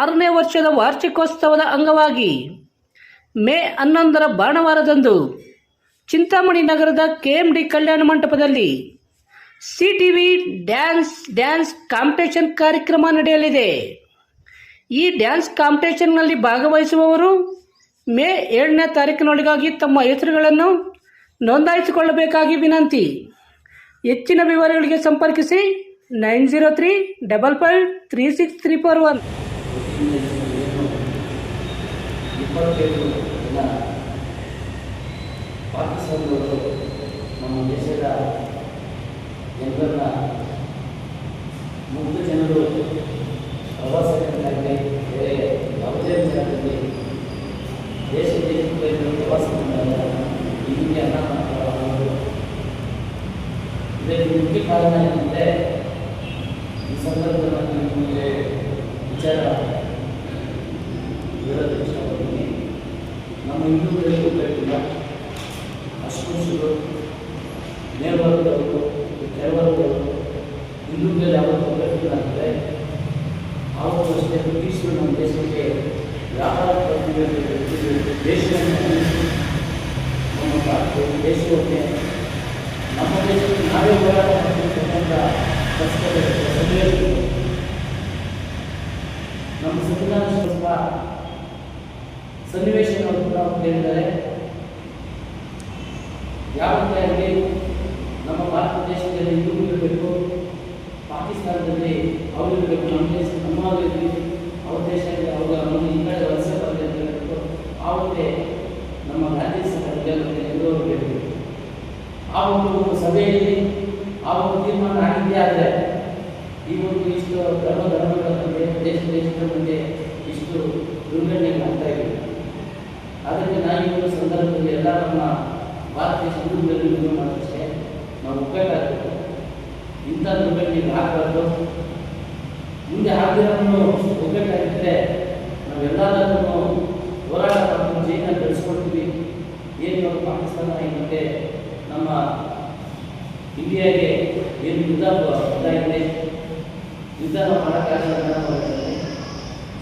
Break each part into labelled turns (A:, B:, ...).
A: ಆರನೇ ವರ್ಷದ ವಾರ್ಷಿಕೋತ್ಸವದ ಅಂಗವಾಗಿ ಮೇ ಹನ್ನೊಂದರ ಭಾನುವಾರದಂದು ಚಿಂತಾಮಣಿ ನಗರದ ಕೆ ಎಂ ಡಿ ಕಲ್ಯಾಣ ಮಂಟಪದಲ್ಲಿ C T V dance dance competition ಕಾರ್ಯಕ್ರಮ ನಡೆಯಲಿದೆ. ಈ ಡ್ಯಾನ್ಸ್ ಕಾಂಪಿಟೇಷನ್ನಲ್ಲಿ ಭಾಗವಹಿಸುವವರು ಮೇ ಏಳನೇ ತಾರೀಕಿನೊಳಗಾಗಿ ತಮ್ಮ ಹೆಸರುಗಳನ್ನು ನೋಂದಾಯಿಸಿಕೊಳ್ಳಬೇಕಾಗಿ ವಿನಂತಿ. ಹೆಚ್ಚಿನ ವಿವರಗಳಿಗೆ ಸಂಪರ್ಕಿಸಿ nine zero three double five three six three four one.
B: ಜನ ಪಾಕಿಸ್ತಾನದವರು ನಮ್ಮ ದೇಶದ ಜನರನ್ನ ಮುಗ್ಧ ಜನರು ಪ್ರವಾಸಕ್ಕಾಗಲಿ ಬೇರೆ ಯಾವುದೇ ವಿಚಾರದಲ್ಲಿ ದೇಶ ದೇಶದಲ್ಲಿ ಪ್ರವಾಸ ಇದಕ್ಕೆ ಅನ್ನ ಮುಖ್ಯ ಕಾರಣ ಏನಂದರೆ ಈ ಸಂದರ್ಭದಲ್ಲಿ ನಿಮಗೆ ವಿಚಾರ ಇಷ್ಟಪಡ್ತೀನಿ ನಮ್ಮ ಹಿಂದೂಗಳಿಗೆ ಬೇಕಾಗಿಲ್ಲ ಅಸ್ಪೃಶ್ಯರು ಮೇಲ್ವರ್ಗದವರು ಕೆಳವರ್ಗದವರು ಹಿಂದೂಗಳಲ್ಲಿ ಯಾವತ್ತೂ ಬೇಕಾಗಿಲ್ಲ ಅಂದರೆ ಆವತ್ತು ಅಷ್ಟೇ ನಮ್ಮ ದೇಶಕ್ಕೆ ಯಾವ ದೇಶವನ್ನು ದೇಶಕ್ಕೆ ನಮ್ಮ ದೇಶಕ್ಕೆ ನಾವೇ ಹೋರಾಟ ಕಷ್ಟದ ನಮ್ಮ ಸಂವಿಧಾನ ಸ್ವಲ್ಪ ಸನ್ನಿವೇಶಗಳನ್ನು ಹೇಳಿದರೆ ಕೇಳಿದರೆ ಯಾವತ್ತೇ ಆಗಲಿ ನಮ್ಮ ಭಾರತ ದೇಶದಲ್ಲಿ ಹಿಂದೂ ಇರಬೇಕು, ಪಾಕಿಸ್ತಾನದಲ್ಲಿ ಅವರು ಇರಬೇಕು, ನಮ್ಮ ದೇಶ, ನಮ್ಮ ಅವ್ರ ದೇಶದಲ್ಲಿ ಅವ್ರ ನಮ್ಮ ಕಡೆ ವಲಸೆ ಬರಲಿ ಅಂತ ಹೇಳ್ಬಿಟ್ಟು ಆವತ್ತೇ ನಮ್ಮ ಗಾಂಧಿ ಸರ್ಕಾರ ಎಲ್ಲರೂ ಹೇಳಬೇಕು ಆ ಒಂದು ಸಭೆಯಲ್ಲಿ ಆ ಒಂದು ತೀರ್ಮಾನ ಆಗಿದ್ದೇ ಆದರೆ ಈ ಒಂದು ಇಷ್ಟು ಧರ್ಮ ಧರ್ಮಗಳ ಬಗ್ಗೆ, ದೇಶ, ದೇಶದ ಬಗ್ಗೆ ಇಷ್ಟು ದುರ್ಘಟನೆಗಳು ಆಗ್ತಾ ಇದೆ ಅದಕ್ಕೆ ನಾನು ಈ ಸಂದರ್ಭದಲ್ಲಿ ಎಲ್ಲ ನಮ್ಮ ಭಾರತೀಯ ಹಿಂದೂಗಳಲ್ಲಿ ಇದು ಮಾಡೋದಷ್ಟೇ ನಾವು ಒಗ್ಗಟ್ಟಾಗಬೇಕು. ಇಂಥ ದುರ್ಘಟನೆಗಳು ಆಗಬಾರ್ದು ಮುಂದೆ ಆಗಿರೋದನ್ನು ಒಗ್ಗಟ್ಟಾಗಿದ್ದರೆ ನಾವೆಲ್ಲದನ್ನು ಹೋರಾಟ ಮಾಡ್ಕೊಂಡು ಜೈನ ಬೆಳೆಸ್ಕೊಳ್ತೀವಿ. ಏನು ಪಾಕಿಸ್ತಾನ ಮತ್ತೆ ನಮ್ಮ ಇಂಡಿಯಾಗೆ ಏನು ಯುದ್ಧ ಇದಾಗಿದೆ ಯುದ್ಧ ಮಾಡೋಕ್ಕಾಗಲ್ಲ.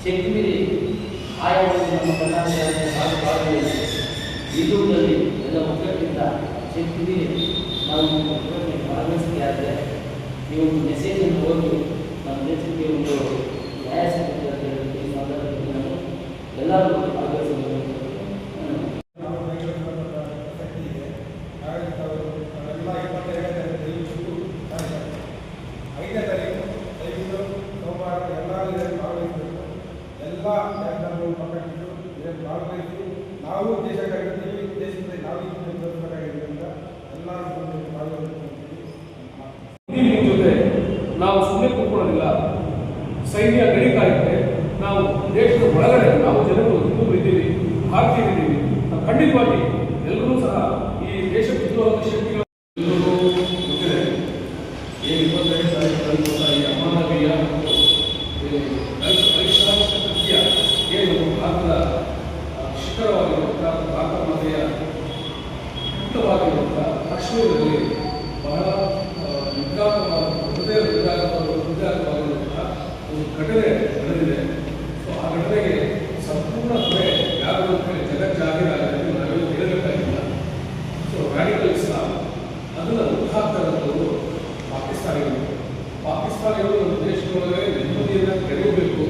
B: ಶಕ್ತಿ ಮೀರಿ ಆಯಾ ನಮ್ಮ ಕರ್ನಾಟಕ ಹಿಂದೂಗಳಲ್ಲಿ ಎಲ್ಲ ಒಗ್ಗಟ್ಟಿಂದ ಶಕ್ತಿ ನಾವು ಒಗ್ಗಟ್ಟಿಗೆ ಆದರೆ ಈ ಒಂದು ಮೆಸೇಜನ್ನು ಓದಿ, ನಮ್ಮ ದೇಶಕ್ಕೆ ಒಂದು ನ್ಯಾಯ ಸಿಗುತ್ತೆ ಅಂತ ಹೇಳಿ ಈ ಸಂದರ್ಭದಲ್ಲಿ ನಾನು ಎಲ್ಲರೂ ಭಾಗವಹಿಸಬೇಕು
C: ನಾವು ಬೆಂಗಳೂರಿನ ಶಕ್ತಿ ಇದೆ ಹಾಗಾಗಿ ತಾವು ನಾವೆಲ್ಲ ಇಪ್ಪತ್ತೈದನೇ ತಾರೀಕು ದಯವಿಟ್ಟು ಕಾಯ್ತಾರೆ. ಐದನೇ ತಾರೀಕು ದಯವಿಟ್ಟು ಸೋಮವಾರ ಎಲ್ಲರೂ ಇದರಲ್ಲಿ ಭಾಗವಹಿಸಬೇಕು ಎಲ್ಲ ಬ್ಯಾಂಕ್ನವರು ಪಕ್ಕಟ್ಟಿದ್ದು ಇದರಲ್ಲಿ ಭಾಗವಹಿಸಿ ನಾವು ದೇಶಕ್ಕಾಗಿರ್ತೀವಿ ದೇಶದಲ್ಲಿ ನಾವು ಇದನ್ನು ತೋರಿಸಬೇಕಾಗಿದ್ದರಿಂದ ಎಲ್ಲರೂ ಬಂದು ಭಾಗವಹಿಸ್ತೀವಿ
D: ನಿಮ್ಮ ಜೊತೆ ನಾವು ಸುಮ್ಮನೆ ಕೂತ್ಕೊಳ್ಳೋದಿಲ್ಲ ಸೈನ್ಯ ಗಡಿ ಕಾಯುತ್ತೆ ನಾವು ದೇಶದ ಒಳಗಡೆ ನಾವು ಇದ್ದೀವಿ ಭಾರತೀಯರಿದ್ದೀವಿ ಖಂಡಿತವಾಗಿ ಎಲ್ಲರೂ ಸಹ ಈ ದೇಶ ಎಲ್ಲರಿಗೂ ಗೊತ್ತಿದೆ. ಏನು ಇಪ್ಪತ್ತೈದು ಈ ಏನು ಮುಕ್ತವಾಗಿರುವಂಥ ಕಾಶ್ಮೀರದಲ್ಲಿ ಬಹಳ ಒಂದು ಘಟನೆ ನಡೆದಿದೆ. ಸೊ ಆ ಘಟನೆಗೆ ಯಾರು ಜನ ಜಗಜ್ಜಾಹೀರಾಗಿದೆ ನಾವೆಲ್ಲ ಹೇಳಬೇಕಾಗಿಲ್ಲ ಸೊ ರಾಡಿಕಲ್ ಇಸ್ಲಾಂ ಅದನ್ನು ಹುಟ್ಟಾಕ್ತಕ್ಕಂಥದ್ದು ಪಾಕಿಸ್ತಾನಿಗಳು ಪಾಕಿಸ್ತಾನಿಗಳು ನಮ್ಮ ದೇಶದೊಳಗೆ ನೆಮ್ಮದಿಯನ್ನು ಕೆಡವಬೇಕು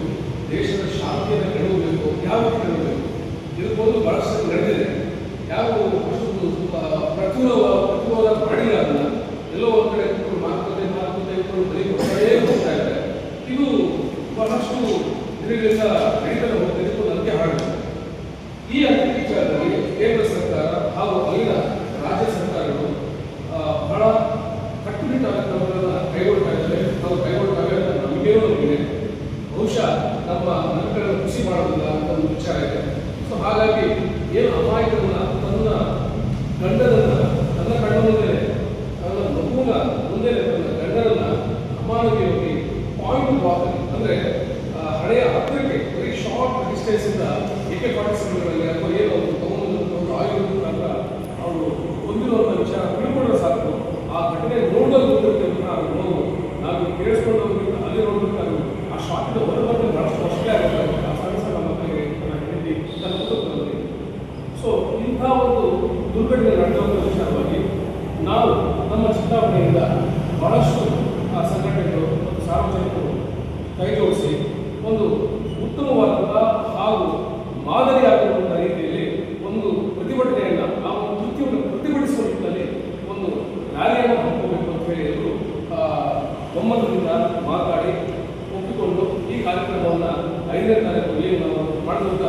D: ದೇಶದ ಶಾಂತಿಯನ್ನು ಕೆಡವಬೇಕು ಯಾವ ಕೆಡವಬೇಕು ಇದು ಒಂದು ಬಹಳಷ್ಟು ನಡೆದಿದೆ ಯಾವ ಅಷ್ಟು ಪ್ರಚುರ ಪ್ರತಿರೋಧ ಮಾಡಿಲ್ಲ ಅದನ್ನ ಎಲ್ಲೋ ಒಂದು ಕಡೆ ಮಾತುಕತೆ ಮಾತುಕತೆ ಬರೀ ಹೋಗ್ತಾ ಇದ್ದಾರೆ. ಇದು ಬಹಳಷ್ಟು ದಿನಗಳಿಂದ ನಡೀತಾ ಹೋಗ್ತಾ ಇದಕ್ಕೆ ಒಂದು ಅಂತ್ಯ ಹಾಡಿದೆ ಈ ಅಂತ್ಯ ವಿಚಾರದಲ್ಲಿ ಕೇಂದ್ರ ಸರ್ಕಾರ ಹಾಗೂ ಅಲ್ಲಿನ ರಾಜ್ಯ ಸರ್ಕಾರಗಳು ಆ, ಬಹಳ ಕಟ್ಟುನಿಟ್ಟಾದ ಕ್ರಮಗಳನ್ನು ಕೈಗೊಳ್ತಾ ಇದ್ದಾರೆ ನಾವು ಕೈಗೊಳ್ತವೆ ಅಂತ ನಮಗೇನೋ ನಮಗಿದೆ ಬಹುಶಃ ನಮ್ಮ ನಂಬಿಕೆಗಳನ್ನು ಖುಷಿ ಮಾಡೋದಿಲ್ಲ ಅಂತ ಒಂದು ವಿಚಾರ ಇದೆ. ಸೊ ಹಾಗಾಗಿ ಏನು ಅಮಾಯಕರನ್ನ ತನ್ನ ಗಂಡನನ್ನ, ತನ್ನ ಕಣ್ಣ ಮುಂದೆ ತನ್ನ ಮಗುವಿನ ಮುಂದೆ ತನ್ನ ಗಂಡನನ್ನ ಅಮಾನವೀಯವಾಗಿ ಪಾಯಿಂಟ್ ವಾಕ್ ಅಂದ್ರೆ ಹಳೆಯ ಹತ್ತಿರಕ್ಕೆ ವೆರಿ ಶಾರ್ಟ್ ಡಿಸ್ಟೆನ್ಸ್
E: ದುರ್ಘಟನೆ ನಡೆಯುವಂಥ ವಿಚಾರವಾಗಿ ನಾವು ನಮ್ಮ ಚಿಂತಾವಣೆಯಿಂದ ಬಹಳಷ್ಟು, ಆ, ಸಂಘಟನೆಗಳು ಮತ್ತು ಸಾರ್ವಜನಿಕರು ಕೈಜೋಡಿಸಿ ಒಂದು ಉತ್ತಮವಾದಂತಹ ಹಾಗೂ ಮಾದರಿಯಾಗಿರುವಂಥ ರೀತಿಯಲ್ಲಿ ಒಂದು ಪ್ರತಿಭಟನೆಯನ್ನು ನಾವು ಕೃತಿಯನ್ನು ಪ್ರತಿಭಟಿಸುವ ನಿಟ್ಟಿನಲ್ಲಿ ಒಂದು ರ್ಯಾಲಿಯನ್ನು ಹಾಕೋಬೇಕು ಅಂತ ಹೇಳಿ ಅವರು ಒಮ್ಮತದಿಂದ ಮಾತಾಡಿ ಒಪ್ಪಿಕೊಂಡು ಈ ಕಾರ್ಯಕ್ರಮವನ್ನು ಐದನೇ ತಾರೀಕು ಏನು ನಾವು ಮಾಡಿದಂಥ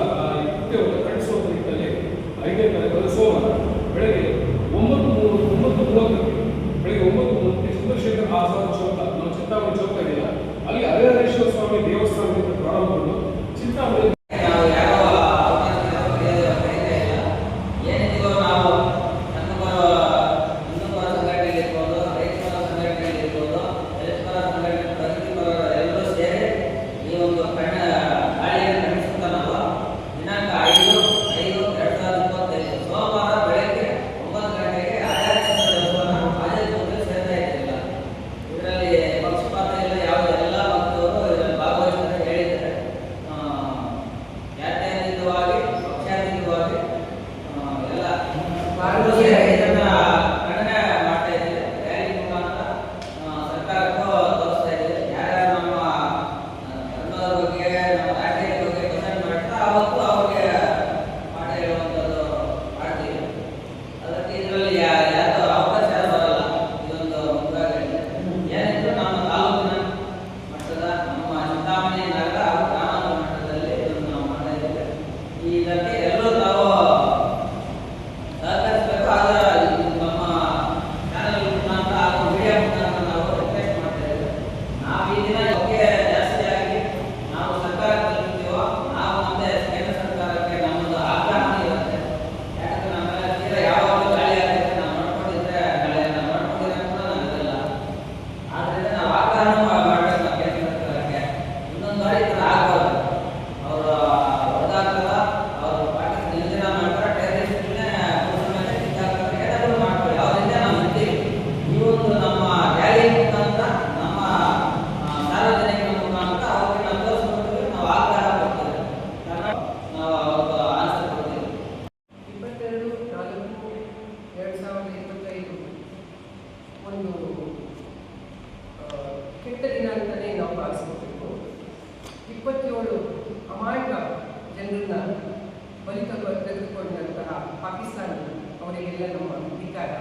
E: ಇದೆಲ್ಲ ನಮ್ಮ
F: ಧಿಕಾರ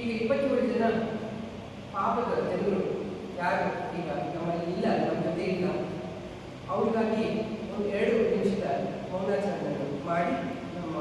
F: ಈಗ ಇಪ್ಪತ್ತೇಳು ಜನ ಪಾಪದ ಜನರು ಯಾರು? ಈಗ ನಮ್ಮಲ್ಲಿ ಇಲ್ಲ, ನಮ್ಮ ಜೊತೆ ಇಲ್ಲ. ಅವರಿಗಾಗಿ ಒಂದು ಎರಡು ನಿಮಿಷದ ಮೌನಾಚರಣೆ ಮಾಡಿ ನಮ್ಮ